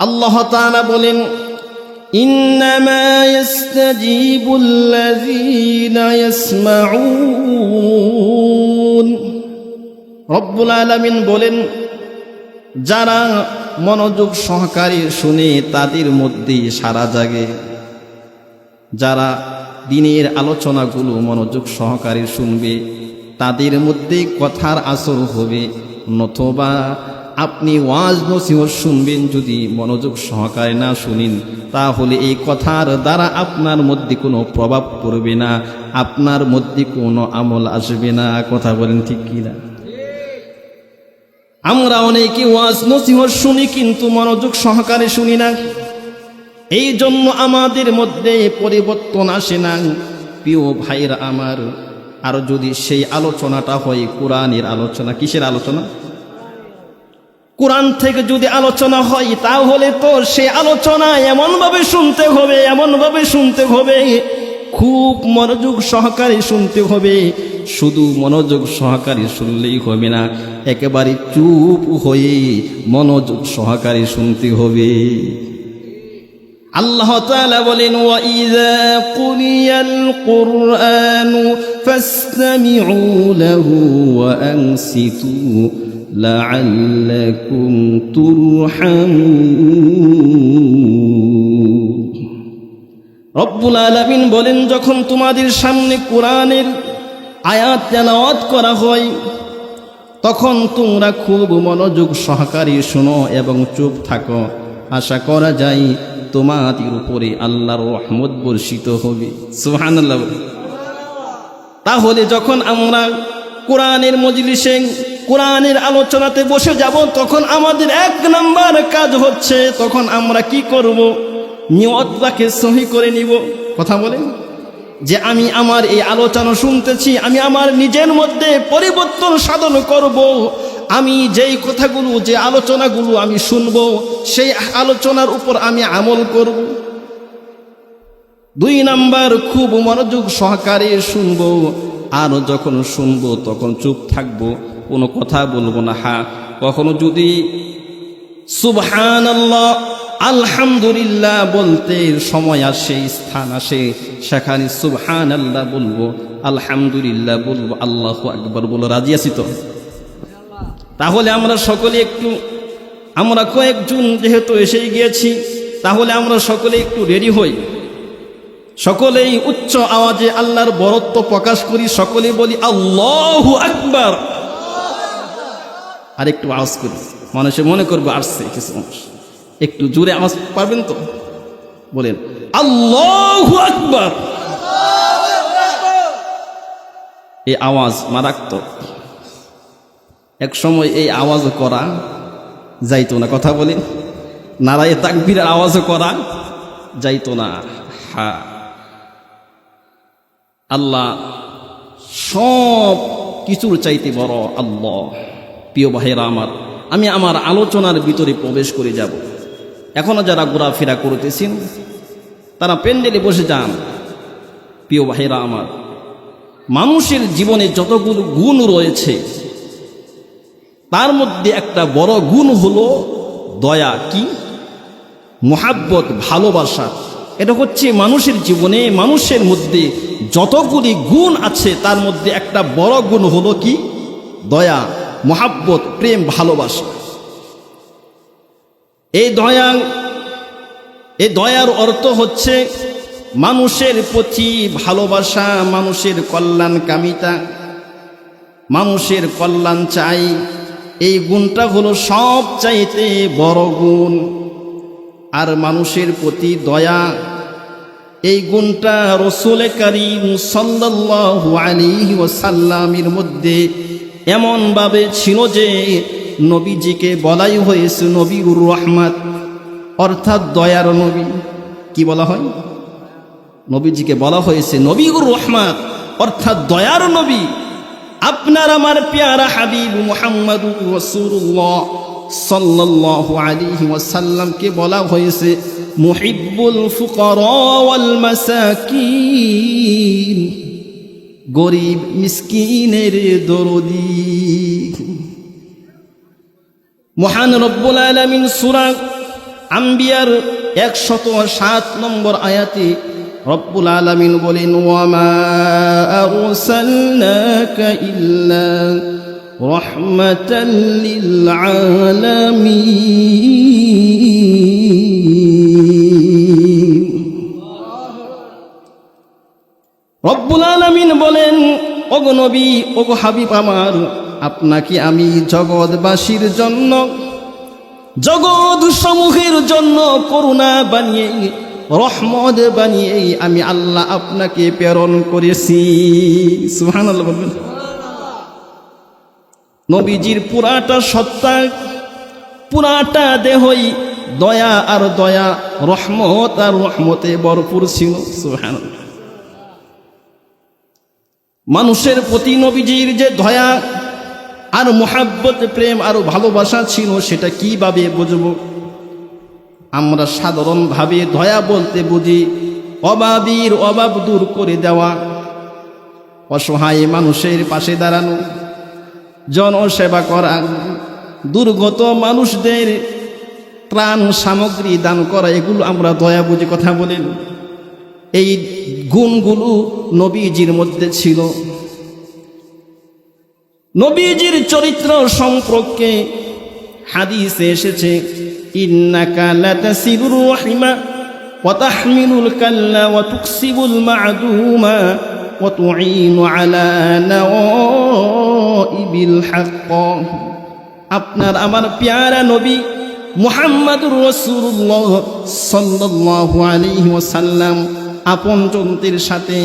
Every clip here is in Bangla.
আল্লাহ তাআলা বলেন إنما يستجيب الذين يسمعون রব্বুল আলামিন বলেন যারা মনোযোগ সহকারে শুনে তাদের মধ্যে সারা জাগে যারা দিনের আলোচনাগুলো মনোযোগ সহকারে শুনবে তাদের মধ্যে কথার আসর হবে নথবা আপনি ওয়াজ নসিহত শুনবেন, যদি মনোযোগ সহকারে না শুনেন, তাহলে এই কথার দ্বারা আপনার মধ্যে কোনো প্রভাব পড়বে না, আপনার মধ্যে কোনো আমল আসবে না। কথা বলেন ঠিক কিনা আমরা অনেকে ওয়াজ নসিহত শুনি, কিন্তু মনোযোগ সহকারে শুনি না। এই জন্য আমাদের মধ্যে পরিবর্তন আসে না। প্রিয় ভাইরা আমার, আর যদি সেই আলোচনাটা হয়, কোরআনের আলোচনা, কিসের আলোচনা? কোরআন থেকে যদি আলোচনা হয়, তাহলে তো সে আলোচনা এমনভাবে শুনতে হবে, এমনভাবে শুনতে হবে। খুব মনোযোগ সহকারে শুনতে হবে। শুধু মনোযোগ সহকারে শুনলেই হবে না, একেবারে চুপ হয়ে মনোযোগ সহকারে শুনতে হবে। আল্লাহ তাআলা বলেন ওয়াইযা কুরিয়াল কুরআনু ফাসতামিউ লাহু ওয়া আনসিতু। রব্বুল আলামিন বলেন, যখন তোমাদের সামনে কোরআনের আয়াত তেলাওয়াত করা হয়, তখন তোমরা খুব মনোযোগ সহকারে শোনো এবং চুপ থাকো। আশা করা যায় তোমাদের উপরে আল্লাহর রহমত বর্ষিত হবে। সুবহানাল্লাহ তাহলে যখন আমরা কোরআনের মজলিসে কোরআনের আলোচনাতে বসে যাব, তখন আমাদের এক নাম্বার কাজ হচ্ছে, তখন আমরা কি করব? নিয়তটাকে সহি করে নিব। কথা বলেন যে আমি আমার এই আলোচনা শুনতেছি, আমি আমার নিজের মধ্যে পরিবর্তন সাধন করব, আমি যেই কথাগুলো, যে আলোচনাগুলো আমি শুনব, সেই আলোচনার উপর আমি আমল করব। দুই নাম্বার, খুব মনোযোগ সহকারে শুনব, আর যখন শুনব, তখন চুপ থাকব। কোনো কথা বলব না হা কখনো যদি সুবহান আলহামদুলিল্লাহ বলতে সময় আসে, স্থান আসে, সেখানে সুবহান আল্লাহ বলব, আলহামদুলিল্লাহ বলব, আল্লাহ একবার বলো রাজি আছি তো? তাহলে আমরা সকলে একটু, আমরা কয়েকজন যেহেতু এসেই গিয়েছি, তাহলে আমরা সকলে একটু রেডি হই। সকলেই উচ্চ আওয়াজে আল্লাহর বরত্ব প্রকাশ করি, সকলে বলি আল্লাহ আকবার। আর একটু আওয়াজ করি। মানুষে মনে করবে, আসছে কিছু মানুষ। একটু জোরে আওয়াজ পারবেন তো? বলেন, আল্লাহ আকবার। এই আওয়াজ মারাত্মক। এক সময় এই আওয়াজ করা যাইতো না, কথা বলি। নারায়ে তাকবীরের আওয়াজ করা যাইতো না। হা। আল্লাহ সব কিছুর চাইতে বড় আল্লাহ। প্রিয় ভাইয়েরা আমার, আমি আমার আলোচনার ভিতরে প্রবেশ করে যাব। এখনও যারা ঘোরাফেরা করতেছেন, তারা প্যান্ডেলে বসে যান। প্রিয় ভাইয়েরা আমার, মানুষের জীবনে যতগুলো গুণ রয়েছে, তার মধ্যে একটা বড় গুণ হলো দয়া কি? মোহাব্বত, ভালোবাসা। এটা হচ্ছে মানুষের জীবনে, মানুষের মধ্যে যতগুলি গুণ আছে, তার মধ্যে একটা বড় গুণ হলো কি? দয়া। মোহাব্বত, প্রেম, ভালোবাসা। এই দয়া এই দয়ার অর্থ হচ্ছে মানুষের প্রতি ভালোবাসা, মানুষের কল্যাণ কামিতা। মানুষের কল্যাণ চাই। এই গুণটা হলো সব চাইতে বড় গুণ। আর মানুষের প্রতি দয়া, এই গুণটা রসুল করিম সাল্লাল্লাহু আলাইহি ওয়াসাল্লামের মধ্যে এমনভাবে ছিল যে নবীজিকে বলাই হয়েছে নবীর রহমাত, অর্থাৎ দয়ার নবী। কি বলা হয়? নবীজিকে বলা হয়েছে নবীর রহমাত, অর্থাৎ দয়ার নবী। আপনার আমার পেয়ারা হাবিব মুহাম্মদ রসুল্লাহ সাল্লাল্লাহু আলাইহি ওয়াসাল্লামকে বলা হয়েছে মুহিব্বুল ফুকারা ওয়াল মাসাকিন। গরিব মিসকিনের দরদি। মহান রব্বুল আলামিন সূরা আম্বিয়ার একশত সাত নম্বর আয়াতে রব্বুল আলামিন বলেন রাহমাতাল লিল রব্বুল আলামিন বলেন, ওগো নবী, ওগো হাবিব আমার, আপনাকে আমি জগৎবাসীর জন্য জগৎ সমূহের জন্য করুণা বানিয়ে, রহমত বানিয়ে আমি আল্লাহ আপনাকে প্রেরণ করেছি। বলবেন। নবীজির পুরাটা সত্তা, পুরাটা দেহই দয়া আর দয়া, রহমত আর রহমতে ভরপুর ছিল। সুবহানাল্লাহ। মানুষের প্রতি নবীজির যে দয়া আর মোহাব্বত, প্রেম আর ভালোবাসা ছিল, সেটা কীভাবে বুঝব? আমরা সাধারণভাবে দয়া বলতে বুঝি, অভাবীর অভাব দূর করে দেওয়া, অসহায় মানুষের পাশে দাঁড়ানো, জনসেবা করা, দুর্গত মানুষদের ত্রাণ সামগ্রী দান করা, এগুলো আমরা দয়া বুঝে কথা বলেন। এই গুণগুলো নবীজির মধ্যে ছিল। নবীজির চরিত্র সম্পর্কে হাদিসে এসেছে আপনার আমার পেয়ারা নবী মুহাম্মাদুর রাসূলুল্লাহ সাল্লাল্লাহু আলাইহি ওয়াসাল্লাম আপনজনদের সাথে,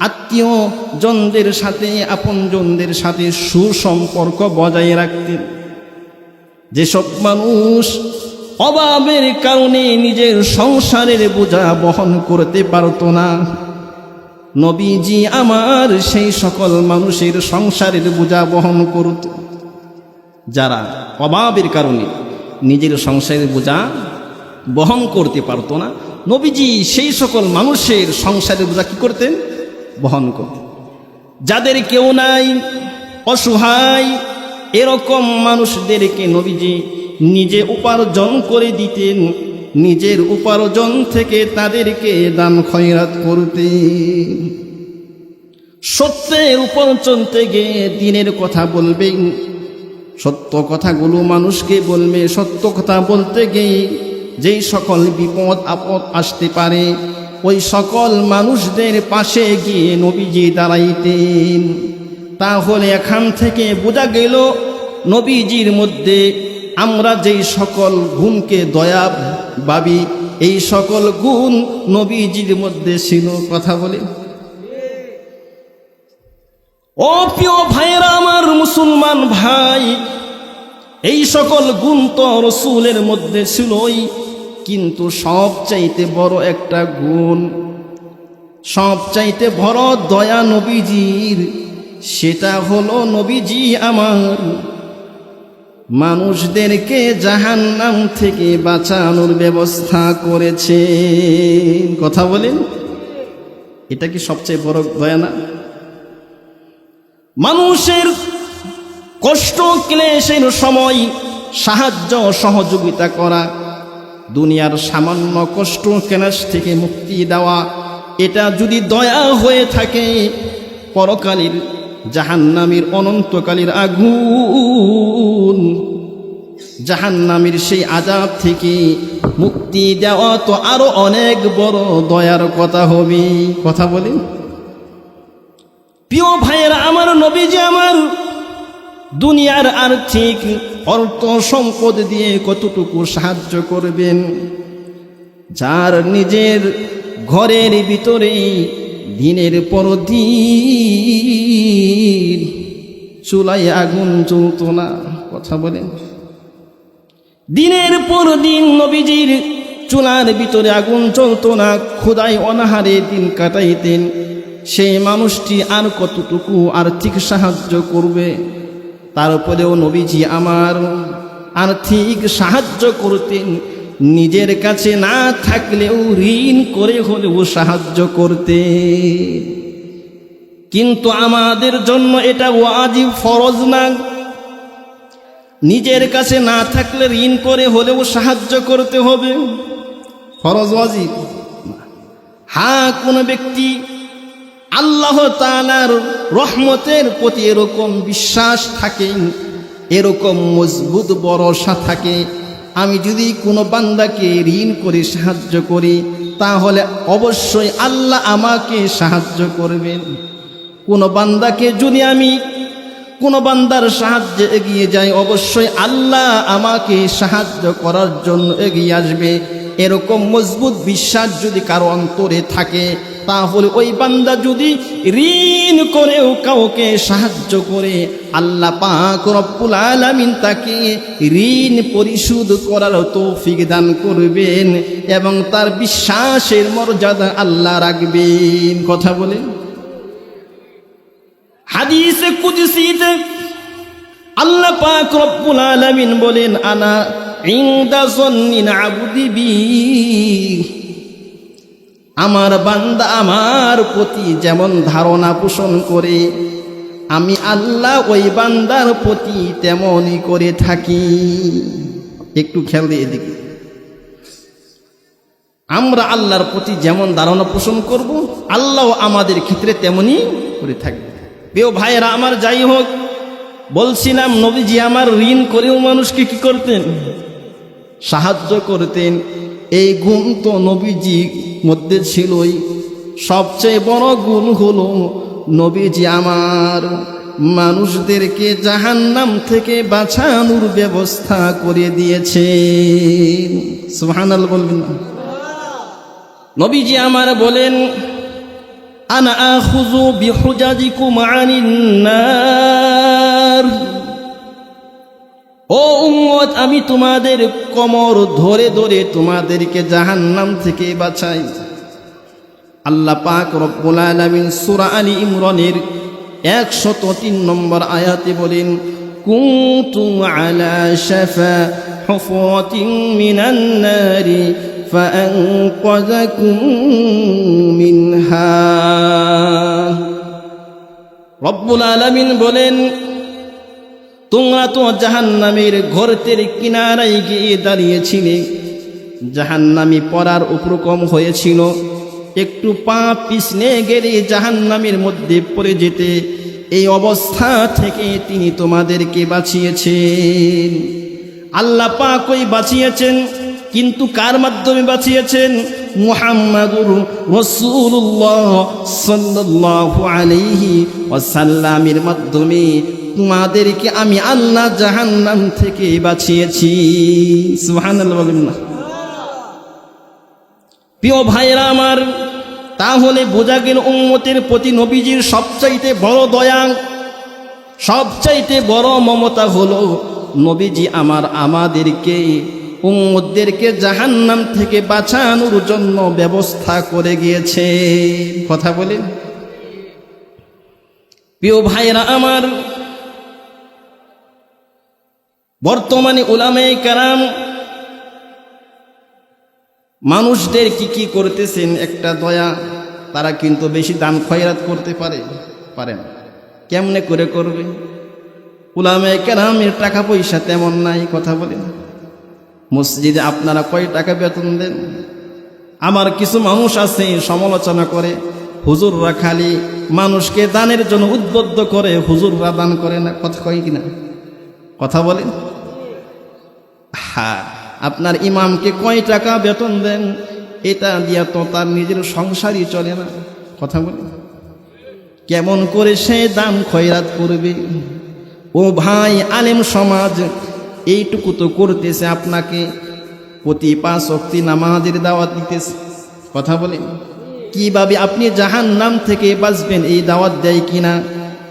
আত্মীয় জনদের সাথে আপনজনদের সাথে সুসম্পর্ক বজায় রাখতেন যেসব মানুষ অভাবের কারণে নিজের সংসারের বোঝা বহন করতে পারত না, নবীজি আমার সেই সকল মানুষের সংসারের বোঝা বহন করত। যারা অভাবের কারণে নিজের সংসারের বোঝা বহন করতে পারতো না নবীজি সেই সকল মানুষের সংসারের বোঝা কি করতেন? বহন করতেন। যাদের কেউ নাই, অসহায়, এরকম মানুষদেরকে নবীজি নিজে উপার্জন করে দিতেন, নিজের উপার্জন থেকে তাদেরকে দান খয়রাত করতেন। সত্যের উপার্জন থেকে দিনের কথা বলবেন, সত্য কথাগুলো মানুষকে বলবে, সত্য কথা বলতে গিয়ে যেই সকল বিপদ আপদ আসতে পারে, ওই সকল মানুষদের পাশে গিয়ে নবীজি দাঁড়াইতেন। তাহলে এখান থেকে বোঝা গেল, নবীজির মধ্যে আমরা যেই সকল গুণকে দয়া ভাবি, এই সকল গুণ নবীজির মধ্যে ছিল কথা বলে। ও প্রিয় ভাইয়েরা, আমার মুসলমান ভাই, এই সকল গুণ তো রসুলের মধ্যে ছিলই। কিন্তু সবচাইতে বড় একটা গুণ, সবচাইতে বড় দয়া নবীজির, সেটা হলো নবীজি আমার। মানুষদেরকে জাহান্নাম থেকে বাঁচানোর ব্যবস্থা করেছে। কথা বলেন, এটা কি সবচেয়ে বড় দয়া না? মানুষের কষ্ট, ক্লেশের সময় সাহায্য, সহযোগিতা করা দুনিয়ার সামান্য কষ্ট ক্লেশ থেকে মুক্তি দেওয়া। এটা যদি দয়া হয়ে থাকে, পরকালীর জাহান্নামীর অনন্তকালীর আগুন। জাহান্নামীর সেই আজাব থেকে মুক্তি দেওয়া তো আরও অনেক বড় দয়ার কথা হবে। কথা বলি প্রিয় ভাইয়েরা, আমার নবীজি আমার দুনিয়ার আর্থিক অর্থ সম্পদ দিয়ে কতটুকু সাহায্য করবেন? যার নিজের ঘরের ভিতরে দিনের পর দিন চুলাই আগুন চলত না, কথা বলেন। দিনের পর দিন নবীজির চুলার ভিতরে আগুন চলত না, খোদাই অনাহারে দিন কাটাইতেন। সেই মানুষটি আর কতটুকু আর্থিক সাহায্য করবে? তারপরেও নবীজি আমার আর্থিক সাহায্য করতেন। নিজের কাছে না থাকলেও ঋণ করে হলেও সাহায্য করতে কিন্তু আমাদের জন্য এটা ওয়াজিব ফরজ না। নিজের কাছে না থাকলে ঋণ করে হলেও সাহায্য করতে হবে। ফরজ ওয়াজিব। হ্যাঁ কোনো ব্যক্তি আল্লাহ তালার রহমতের প্রতি এরকম বিশ্বাস থাকে, এরকম মজবুত ভরসা থাকে। আমি যদি কোনো বান্দাকে ঋণ করে সাহায্য করি, তাহলে অবশ্যই আল্লাহ আমাকে সাহায্য করবেন। কোনো বান্দাকে যদি আমি কোনো বান্দার সাহায্যে এগিয়ে যাই, অবশ্যই আল্লাহ আমাকে সাহায্য করার জন্য এগিয়ে আসবে। এরকম মজবুত বিশ্বাস যদি কারও অন্তরে থাকে তাহলে ওই বান্দা যদি ঋণ করেও কাউকে সাহায্য করে, আল্লাহ পাক রব্বুল আলামিন তাকে ঋণ পরিশোধ করার তৌফিক দান করবেন এবং তার বিশ্বাসের মর্যাদা আল্লাহ রাখবেন। কথা বলেন। হাদিসে কুদসিতে আল্লাহ পাক রব্বুল আলামিন বলেন, আনা ইনদা জন্নিন আবুদি বি আমার বান্দা আমার প্রতি যেমন ধারণা পোষণ করে, আমি আল্লাহ ওই বান্দার প্রতি তেমনই করে থাকি। একটু খেয়াল দিয়ে এদিকে। আমরা আল্লাহর প্রতি যেমন ধারণা পোষণ করব আল্লাহ আমাদের ক্ষেত্রে তেমনই করে থাকবে। প্রিয় ভাইয়েরা আমার যাই হোক, বলছিলাম, নবীজি আমার ঋণ করেও মানুষকে কি করতেন? সাহায্য করতেন। এই গুণ তো নবীজি মধ্যে ছিলই। সবচেয়ে বড় গুণ হলো নবীজি আমার। মানুষদেরকে জাহান্নাম থেকে বাঁচানোর ব্যবস্থা করে দিয়েছে। সুহানাল বলবেন নবীজি আমার বলেন, আনা আখুযু বিহুজাজিকুম আনিন ও উম্মত আমি তোমাদের কমর ধরে ধরে তোমাদেরকে জাহান্নাম থেকে বাঁচাই আল্লাহ পাক রব্বুল আলামিন সূরা আলী ইমরানের 103 নম্বর আয়াতে বলেন কুনতুম আলা শাফা হুফরাতিন মিনান নারি فأنقذكم منها রব্বুল আলামিন বলেন তোমরা তো জাহান্নামের ঘরতের কিনারায় গিয়ে দাঁড়িয়েছিলে। জাহান্নামি পড়ার উপরকম হয়েছিল। একটু পা পিছনে গেলে জাহান্নামের মধ্যে পড়ে যেতে। এই অবস্থা থেকে তিনি তোমাদেরকে বাঁচিয়েছেন। আল্লাহ পাকই বাঁচিয়েছেন, কিন্তু কার মাধ্যমে বাঁচিয়েছেন? মুহাম্মাদুর রসুল্লাহ সাল্লাল্লাহু আলাইহি ওয়াসাল্লামের মাধ্যমে তোমাদেরকে আমি আল্লাহ জাহান্নাম থেকে বাঁচিয়েছি। সুবহানাল্লাহ বলেন না। প্রিয় ভাইরা আমার, তাহলে বোঝা গেল উম্মতের প্রতি নবীজির সবচাইতে বড় দয়া, সবচাইতে বড় মমতা হলো নবীজি আমার আমাদেরকে, উম্মতদেরকে জাহান্নাম থেকে বাঁচানোর জন্য ব্যবস্থা করে গিয়েছে। কথা বলে প্রিয় ভাইরা আমার বর্তমানে ওলামে কারাম মানুষদের কি কি করতেছেন একটা দয়া, তারা কিন্তু বেশি দান খয়রাত করতে পারে পারেন কেমনে করে করবে? উলামে কেরামের টাকা পয়সা তেমন নাই, কথা বলেন মসজিদে আপনারা কয় টাকা বেতন দেন? আমার কিছু মানুষ আছে, সমালোচনা করে, হুজুররা খালি মানুষকে দানের জন্য উদ্বুদ্ধ করে, হুজুররা দান করে না, কথা কয় কিনা? কথা বলেন হ্যাঁ আপনার ইমামকে কয় টাকা বেতন দেন? এটা দিয়া তো তার নিজের সংসারই চলে না। কথা বলে কেমন করে সে দাম খয়রাত করবে? ও ভাই, আলেম সমাজ, এইটুকু তো করতেছে আপনাকে। প্রতি পাঁচ শক্তি নামাজের দাওয়াত দিতেছে। কথা বলে কীভাবে আপনি জাহান নাম থেকে বাঁচবেন, এই দাওয়াত দেয় কিনা?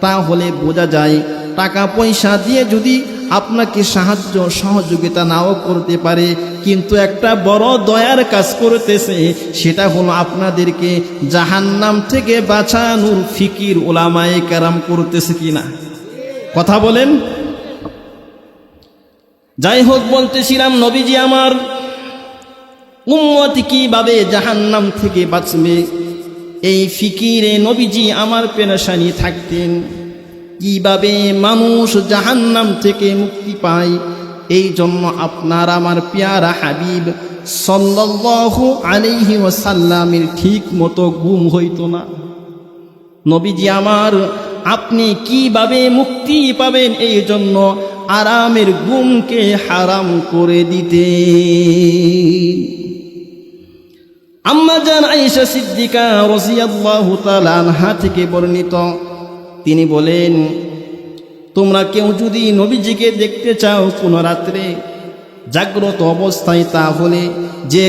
তাহলে বোঝা যায়, টাকা পয়সা দিয়ে যদি আপনাকে সাহায্য সহযোগিতা নাও করতে পারে, কিন্তু একটা বড় দয়ার কাজ করতেছে, সেটা হলো আপনাদেরকে জাহান্নাম থেকে বাঁচানোর ফিকির ওলামায়ে কারাম করতেছে কিনা। কথা বলেন। যাই হোক বলতেছিলাম, নবীজি আমার উম্মতি কীভাবে জাহান্নাম থেকে বাঁচবে? এই ফিকিরে নবীজি আমার পেরেশানি থাকতেন। কীভাবে মানুষ জাহান্নাম থেকে মুক্তি পায়? এই জন্য আপনার আমার পেয়ারা হাবিব সাল্লাল্লাহু আলাইহি ওয়াসাল্লামের ঠিক মতো ঘুম হইতো না। নবীজি আমার, আপনি কীভাবে মুক্তি পাবেন? এই জন্য আরামের গুমকে হারাম করে দিতে। আম্মা জান আয়েশা সিদ্দিকা রাদিয়াল্লাহু তাআলা আনহা থেকে বর্ণিত তিনি বলেন তোমরা কেউ যদি নবীজিকে দেখতে চাও কোনো রাত্রে জাগ্রত অবস্থায় তাহলে যে